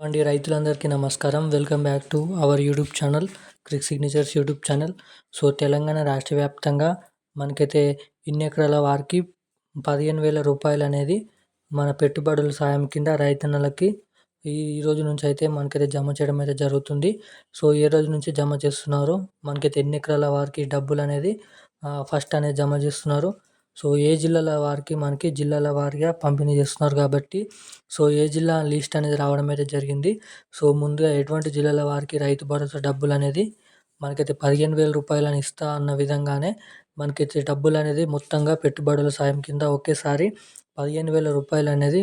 అండి రైతులందరికీ నమస్కారం. Welcome back to our YouTube channel Crick Signatures YouTube channel so Telangana రాష్ట్ర వ్యాప్తంగా మనకైతే ఇన్ని ఎకరాల వారికి పదిహేను వేల రూపాయలు అనేది మన పెట్టుబడుల సాయం కింద రైతన్నలకి ఈ రోజు నుంచి అయితే మనకైతే జమ చేయడం అయితే జరుగుతుంది. సో ఏ రోజు నుంచి జమ చేస్తున్నారు మనకైతే ఎన్ని ఎకరాల వారికి డబ్బులు అనేది ఫస్ట్ అనేది జమ చేస్తున్నారు. సో ఏ జిల్లాల వారికి మనకి జిల్లాల వారిగా పంపిణీ చేస్తున్నారు కాబట్టి సో ఏ జిల్లా లిస్ట్ అనేది రావడం అయితే జరిగింది. సో ముందుగా ఎటువంటి జిల్లాల వారికి రైతు భరోసా డబ్బులు అనేది మనకైతే పదిహేను వేల రూపాయలని ఇస్తా అన్న విధంగానే మనకైతే డబ్బులు అనేది మొత్తంగా పెట్టుబడుల సాయం కింద ఒకేసారి పదిహేను వేల రూపాయలు అనేది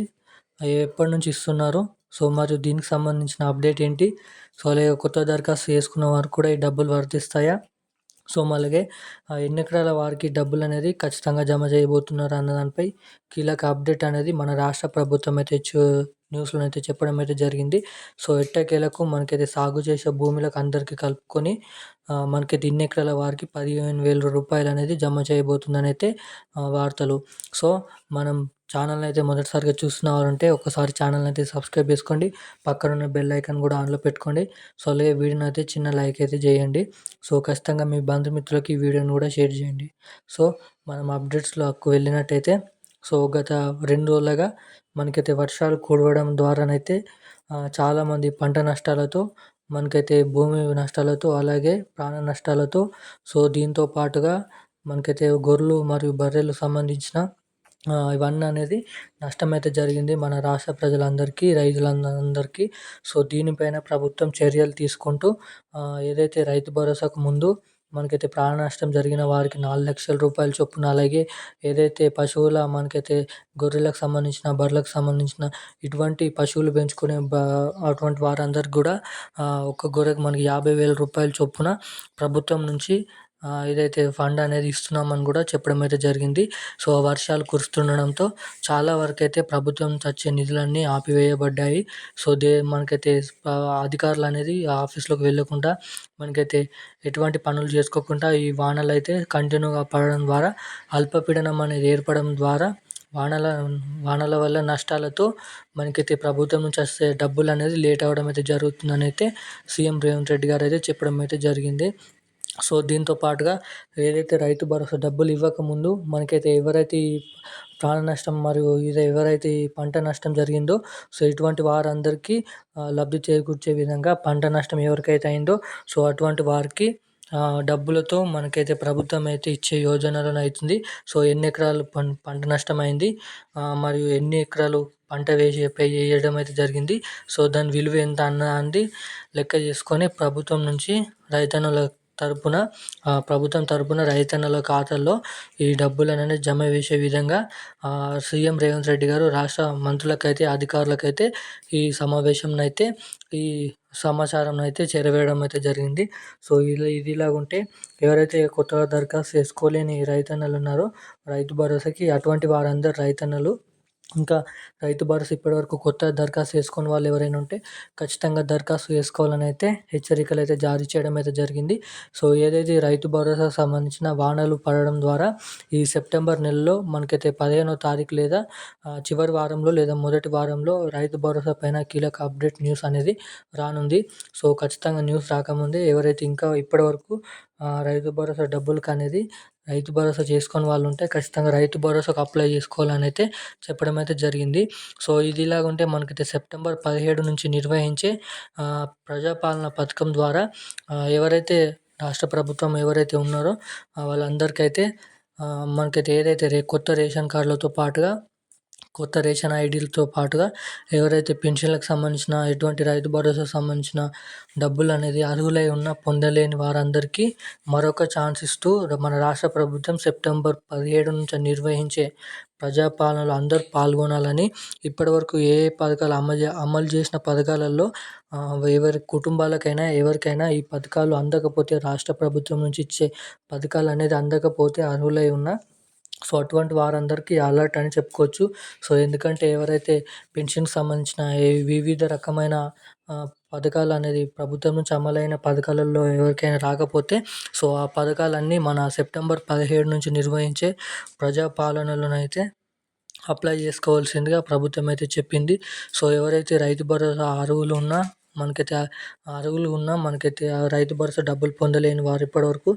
ఎప్పటి నుంచి ఇస్తున్నారు? సో మరియు దీనికి సంబంధించిన అప్డేట్ ఏంటి? సో అలాగే కొత్త దరఖాస్తు చేసుకున్న వారు కూడా ఈ డబ్బులు వర్తిస్తాయా? సో అలాగే ఎన్ని ఎకరాల వారికి డబ్బులు అనేది ఖచ్చితంగా జమ చేయబోతున్నారు అన్న దానిపై కీలక అప్డేట్ అనేది మన రాష్ట్ర ప్రభుత్వం అయితే న్యూస్లో అయితే చెప్పడం అయితే జరిగింది. సో ఎట్టకేలకు మనకైతే సాగు చేసే భూములకు అందరికీ కలుపుకొని మనకైతే ఇన్ని ఎకరాల వారికి పదిహేను వేల రూపాయలు అనేది జమ చేయబోతుందని అయితే వార్తలు. సో మనం ఛానల్ని అయితే మొదటిసారిగా చూస్తున్నవారంటే ఒకసారి ఛానల్ని అయితే సబ్స్క్రైబ్ చేసుకోండి. పక్కన ఉన్న బెల్ ఐకాన్ కూడా ఆన్లో పెట్టుకోండి. సో అలాగే వీడియోని అయితే చిన్న లైక్ అయితే చేయండి. సో ఖచ్చితంగా మీ బంధుమిత్రులకి ఈ వీడియోని కూడా షేర్ చేయండి. సో మనం అప్డేట్స్లోకి వెళ్ళినట్టయితే సో గత రెండు రోజులుగా మనకైతే వర్షాలు కురవడం ద్వారానైతే చాలామంది పంట నష్టాలతో మనకైతే భూమి నష్టాలతో అలాగే ప్రాణ నష్టాలతో సో దీంతో పాటుగా మనకైతే గొర్రెలు మరియు బర్రెలు సంబంధించిన ఇవన్నీ అనేది నష్టం అయితే జరిగింది మన రాష్ట్ర ప్రజలందరికీ రైతులందరికీ. సో దీనిపైన ప్రభుత్వం చర్యలు తీసుకుంటూ ఏదైతే రైతు భరోసాకు ముందు మనకైతే ప్రాణ నష్టం జరిగిన వారికి నాలుగు లక్షల రూపాయల చొప్పున అలాగే ఏదైతే పశువుల మనకైతే గొర్రెలకు సంబంధించిన బర్రెలకు సంబంధించిన ఇటువంటి పశువులు పెంచుకునే అటువంటి వారందరికి కూడా ఒక గొర్రెకు మనకి యాభై వేల రూపాయల చొప్పున ప్రభుత్వం నుంచి ఏదైతే ఫండ్ అనేది ఇస్తున్నామని కూడా చెప్పడం అయితే జరిగింది. సో వర్షాలు కురుస్తుండడంతో చాలా వరకు అయితే ప్రభుత్వం వచ్చే నిధులన్నీ ఆపివేయబడ్డాయి. సో దే మనకైతే అధికారులు అనేది ఆఫీస్లోకి వెళ్ళకుండా మనకైతే ఎటువంటి పనులు చేసుకోకుండా ఈ వానలు అయితే కంటిన్యూగా పడడం ద్వారా అల్పపీడనం అనేది ఏర్పడడం ద్వారా వానల వానల వల్ల నష్టాలతో మనకైతే ప్రభుత్వం నుంచి వస్తే డబ్బులు అనేది లేట్ అవ్వడం అయితే జరుగుతుందని అయితే సీఎం రేవంత్ రెడ్డి గారు అయితే చెప్పడం అయితే జరిగింది. సో దీంతో పాటుగా ఏదైతే రైతు భరోసా డబ్బులు ఇవ్వకముందు మనకైతే ఎవరైతే ఈ ప్రాణ నష్టం మరియు ఇది ఎవరైతే ఈ పంట నష్టం జరిగిందో సో ఇటువంటి వారందరికీ లబ్ధి చేకూర్చే విధంగా పంట నష్టం ఎవరికైతే అయిందో సో అటువంటి వారికి డబ్బులతో మనకైతే ప్రభుత్వం అయితే ఇచ్చే యోజనలను అవుతుంది సో ఎన్ని ఎకరాలు పం పంట నష్టం అయింది మరియు ఎన్ని ఎకరాలు పంట వేసి వేయడం అయితే జరిగింది సో దాని విలువ ఎంత అన్నది లెక్క చేసుకొని ప్రభుత్వం నుంచి రైతన్నుల తరపున ప్రభుత్వం తరపున రైతన్నల ఖాతాల్లో ఈ డబ్బులు అనేది జమ వేసే విధంగా సీఎం రేవంత్ రెడ్డి గారు రాష్ట్ర మంత్రులకైతే అధికారులకైతే ఈ సమావేశంనైతే అయితే ఈ సమాచారం అయితే చేరవేయడం అయితే జరిగింది. సో ఇలా ఇది ఇలాగుంటే ఎవరైతే కొత్తగా దరఖాస్తు చేసుకోలేని రైతన్నలు ఉన్నారో రైతు భరోసాకి అటువంటి వారందరు రైతన్నలు ఇంకా రైతు భరోసా ఇప్పటివరకు కొత్త దరఖాస్తు చేసుకున్న వాళ్ళు ఎవరైనా ఉంటే ఖచ్చితంగా దరఖాస్తు చేసుకోవాలని అయితే హెచ్చరికలు అయితే జారీ చేయడం అయితే జరిగింది. సో ఏదైతే రైతు భరోసా సంబంధించిన వానలు పడడం ద్వారా ఈ సెప్టెంబర్ నెలలో మనకైతే పదిహేనో తారీఖు లేదా చివరి వారంలో లేదా మొదటి వారంలో రైతు భరోసా పైన కీలక అప్డేట్ న్యూస్ అనేది రానుంది. సో ఖచ్చితంగా న్యూస్ రాకముందే ఎవరైతే ఇంకా ఇప్పటివరకు రైతు భరోసా డబ్బులకు అనేది రైతు భరోసా చేసుకొని వాళ్ళు ఉంటే ఖచ్చితంగా రైతు భరోసాకు అప్లై చేసుకోవాలని అయితే చెప్పడం అయితే జరిగింది. సో ఇది ఇలాగ ఉంటే మనకైతే సెప్టెంబర్ పదిహేడు నుంచి నిర్వహించే ప్రజాపాలన పథకం ద్వారా ఎవరైతే రాష్ట్ర ప్రభుత్వం ఎవరైతే ఉన్నారో వాళ్ళందరికైతే మనకైతే ఏదైతే రే కొత్త రేషన్ కార్డులతో పాటుగా కొత్త రేషన్ ఐడీలతో పాటుగా ఎవరైతే పెన్షన్లకు సంబంధించిన ఎటువంటి రైతు భరోసాకు సంబంధించిన డబ్బులు అనేది అర్హులై ఉన్న పొందలేని వారందరికీ మరొక ఛాన్స్ ఇస్తూ మన రాష్ట్ర ప్రభుత్వం సెప్టెంబర్ పదిహేడు నుంచి నిర్వహించే ప్రజాపాలనలో అందరూ పాల్గొనాలని ఇప్పటివరకు ఏ ఏ పథకాలు అమలు అమలు చేసిన పథకాలలో ఎవరి కుటుంబాలకైనా ఎవరికైనా ఈ పథకాలు అందకపోతే రాష్ట్ర ప్రభుత్వం నుంచి ఇచ్చే పథకాలు అనేది అందకపోతే అర్హులై ఉన్న సో అటువంటి వారందరికీ అలర్ట్ అని చెప్పుకోవచ్చు. సో ఎందుకంటే ఎవరైతే పెన్షన్కి సంబంధించిన వివిధ రకమైన పథకాలు అనేది ప్రభుత్వం నుంచి అమలైన పథకాలలో ఎవరికైనా రాకపోతే సో ఆ పథకాలన్నీ మన సెప్టెంబర్ పదిహేడు నుంచి నిర్వహించే ప్రజాపాలనలోనైతే అప్లై చేసుకోవాల్సిందిగా ప్రభుత్వం అయితే చెప్పింది. సో ఎవరైతే రైతు భరోసా అర్హులు ఉన్నా మనకైతే అర్హులు ఉన్నా మనకైతే రైతు భరోసా డబ్బులు పొందలేని వారు ఇప్పటివరకు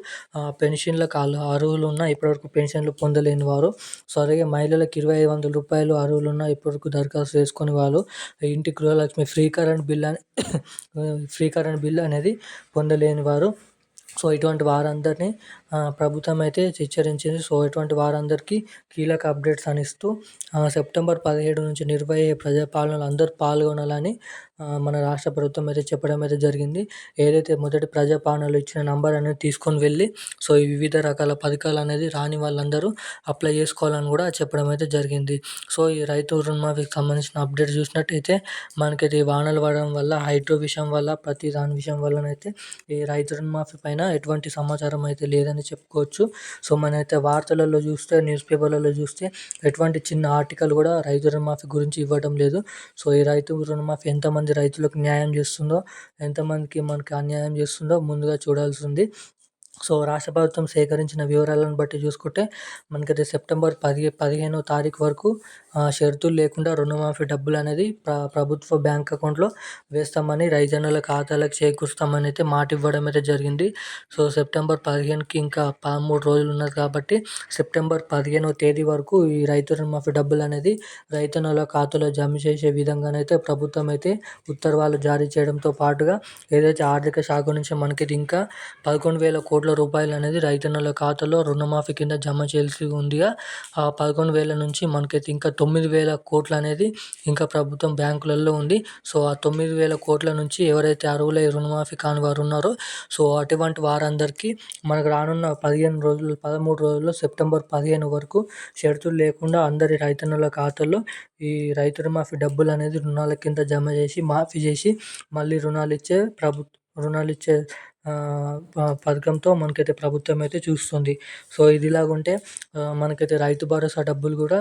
పెన్షన్లకు అర్హులు ఉన్న ఇప్పటివరకు పెన్షన్లు పొందలేని వారు. సో అలాగే మహిళలకు ఇరవై ఐదు వందల రూపాయలు అర్హులు ఉన్న ఇప్పటివరకు దరఖాస్తు చేసుకుని వాళ్ళు ఇంటి గృహలక్ష్మి ఫ్రీ కరెంట్ బిల్ అని ఫ్రీ కరెంట్ బిల్ అనేది పొందలేని వారు. సో ఇటువంటి వారందరినీ ప్రభుత్వం అయితే హెచ్చరించింది. సో ఇటువంటి వారందరికీ కీలక అప్డేట్స్ అనిస్తూ సెప్టెంబర్ పదిహేడు నుంచి నిర్వహే ప్రజాపాలనలు అందరూ పాల్గొనాలని మన రాష్ట్ర ప్రభుత్వం అయితే చెప్పడం అయితే జరిగింది. ఏదైతే మొదటి ప్రజాపాలనలో ఇచ్చిన నంబర్ అనేది తీసుకొని వెళ్ళి సో ఈ వివిధ రకాల పథకాలు అనేది రాని వాళ్ళందరూ అప్లై చేసుకోవాలని కూడా చెప్పడం అయితే జరిగింది. సో ఈ రైతు రుణమాఫీకి సంబంధించిన అప్డేట్ చూసినట్టయితే మనకైతే వానలు పడడం వల్ల హైడ్రో విషయం వల్ల ప్రతి దాని విషయం వల్లనైతే ఈ రైతు రుణమాఫీ పైన ఎటువంటి సమాచారం అయితే లేదని చెప్పుకోవచ్చు. సో మనైతే వార్తలలో చూస్తే న్యూస్ పేపర్లలో చూస్తే ఎటువంటి చిన్న ఆర్టికల్ కూడా రైతు రుణమాఫీ గురించి ఇవ్వడం లేదు. సో ఈ రైతు రుణమాఫీ ఎంతమంది ఎంతమంది రైతులకు న్యాయం చేస్తుందో ఎంతమందికి మనకి అన్యాయం చేస్తుందో ముందుగా చూడాల్సి ఉంది సో రాష్ట్ర ప్రభుత్వం సేకరించిన వివరాలను బట్టి చూసుకుంటే మనకైతే సెప్టెంబర్ పది పదిహేనో తారీఖు వరకు షరతులు లేకుండా రుణమాఫీ డబ్బులు అనేది ప్ర ప్రభుత్వ బ్యాంక్ అకౌంట్లో వేస్తామని రైతన్నల ఖాతాలకు చేకూరుస్తామని అయితే మాట ఇవ్వడం అయితే జరిగింది. సో సెప్టెంబర్ పదిహేనుకి ఇంకా పదమూడు రోజులు ఉన్నది కాబట్టి సెప్టెంబర్ పదిహేనో తేదీ వరకు ఈ రైతు రుణమాఫీ డబ్బులు అనేది రైతన్నల ఖాతాలో జమ చేసే విధంగానైతే ప్రభుత్వం అయితే ఉత్తర్వులు జారీ చేయడంతో పాటుగా ఏదైతే ఆర్థిక శాఖ నుంచి మనకి ఇంకా పదకొండు వేల కోట్ల రూపాయలు అనేది రైతన్నల ఖాతాలో రుణమాఫీ కింద జమ చేయాల్సి ఉందిగా. ఆ పదకొండు వేల నుంచి మనకైతే ఇంకా తొమ్మిది వేల కోట్లు అనేది ఇంకా ప్రభుత్వం బ్యాంకులలో ఉంది. సో ఆ తొమ్మిది వేల కోట్ల నుంచి ఎవరైతే అర్హులై రుణమాఫీ కాని వారు ఉన్నారో సో అటువంటి వారందరికీ మనకు రానున్న పదిహేను రోజులు పదమూడు రోజుల్లో సెప్టెంబర్ పదిహేను వరకు షరతులు లేకుండా అందరి రైతన్నుల ఖాతాల్లో ఈ రైతు రుణమాఫీ డబ్బులు అనేది రుణాల కింద జమ చేసి మాఫీ చేసి మళ్ళీ రుణాలు ఇచ్చే ప్రభుత్వం రుణాలు ఇచ్చే పథకంతో మనకైతే ప్రభుత్వం అయితే చూస్తుంది. సో ఇది ఇలాగుంటే మనకైతే రైతు భరోసా డబ్బులు కూడా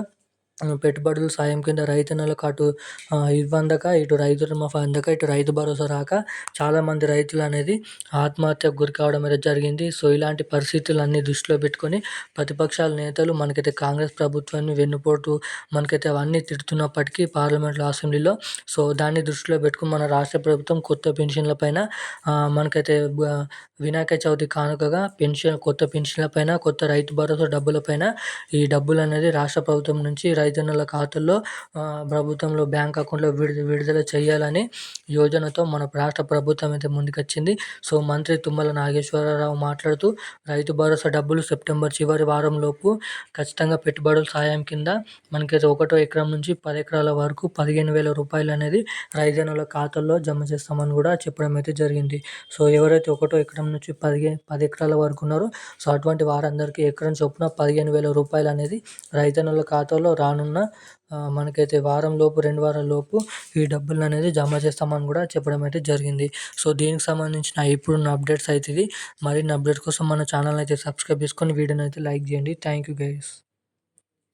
పెట్టుబడుల సాయం కింద రైతన్నలకు అటు ఇవ్వందక ఇటు రైతు రుణమాఫీ అందక ఇటు రైతు భరోసా రాక చాలామంది రైతులు అనేది ఆత్మహత్యకు గురి కావడం అయితే జరిగింది. సో ఇలాంటి పరిస్థితులన్నీ దృష్టిలో పెట్టుకొని ప్రతిపక్షాల నేతలు మనకైతే కాంగ్రెస్ ప్రభుత్వాన్ని వెన్నుపోటు మనకైతే అవన్నీ తిడుతున్నప్పటికీ పార్లమెంట్లో అసెంబ్లీలో సో దాన్ని దృష్టిలో పెట్టుకుని మన రాష్ట్ర ప్రభుత్వం కొత్త పెన్షన్ల పైన మనకైతే వినాయక చవితి కానుకగా పెన్షన్ కొత్త పెన్షన్ల పైన కొత్త రైతు భరోసా డబ్బుల పైన ఈ డబ్బులు అనేది రాష్ట్ర ప్రభుత్వం నుంచి రైతన్నల ఖాతాల్లో ప్రభుత్వంలో బ్యాంక్ అకౌంట్లో విడుదల విడుదల చేయాలని యోజనతో మన రాష్ట్ర ప్రభుత్వం అయితే ముందుకొచ్చింది. సో మంత్రి తుమ్మల నాగేశ్వరరావు మాట్లాడుతూ రైతు భరోసా డబ్బులు సెప్టెంబర్ చివరి వారంలోపు ఖచ్చితంగా పెట్టుబడుల సాయం కింద మనకైతే ఒకటో ఎకరం నుంచి పది ఎకరాల వరకు పదిహేను వేల రూపాయలు అనేది రైతన్నుల ఖాతాల్లో జమ చేస్తామని కూడా చెప్పడం అయితే జరిగింది. సో ఎవరైతే ఒకటో ఎకరం నుంచి పదిహేను పది ఎకరాల వరకు ఉన్నారో సో అటువంటి వారందరికీ ఎకరం చొప్పున పదిహేను వేల రూపాయలు అనేది రైతన్నుల ఖాతాలో రా రానున్న మనకైతే వారం లోపు రెండు వారాల లోపు ఈ డబ్బులు అనేది జమ చేస్తామని కూడా చెప్పడం అయితే జరిగింది. సో దీనికి సంబంధించిన ఇప్పుడున్న అప్డేట్స్ అయితే ఇది మరిన్ని అప్డేట్స్ కోసం మన ఛానల్ అయితే సబ్స్క్రైబ్ చేసుకొని వీడియోని అయితే లైక్ చేయండి. Thank you guys.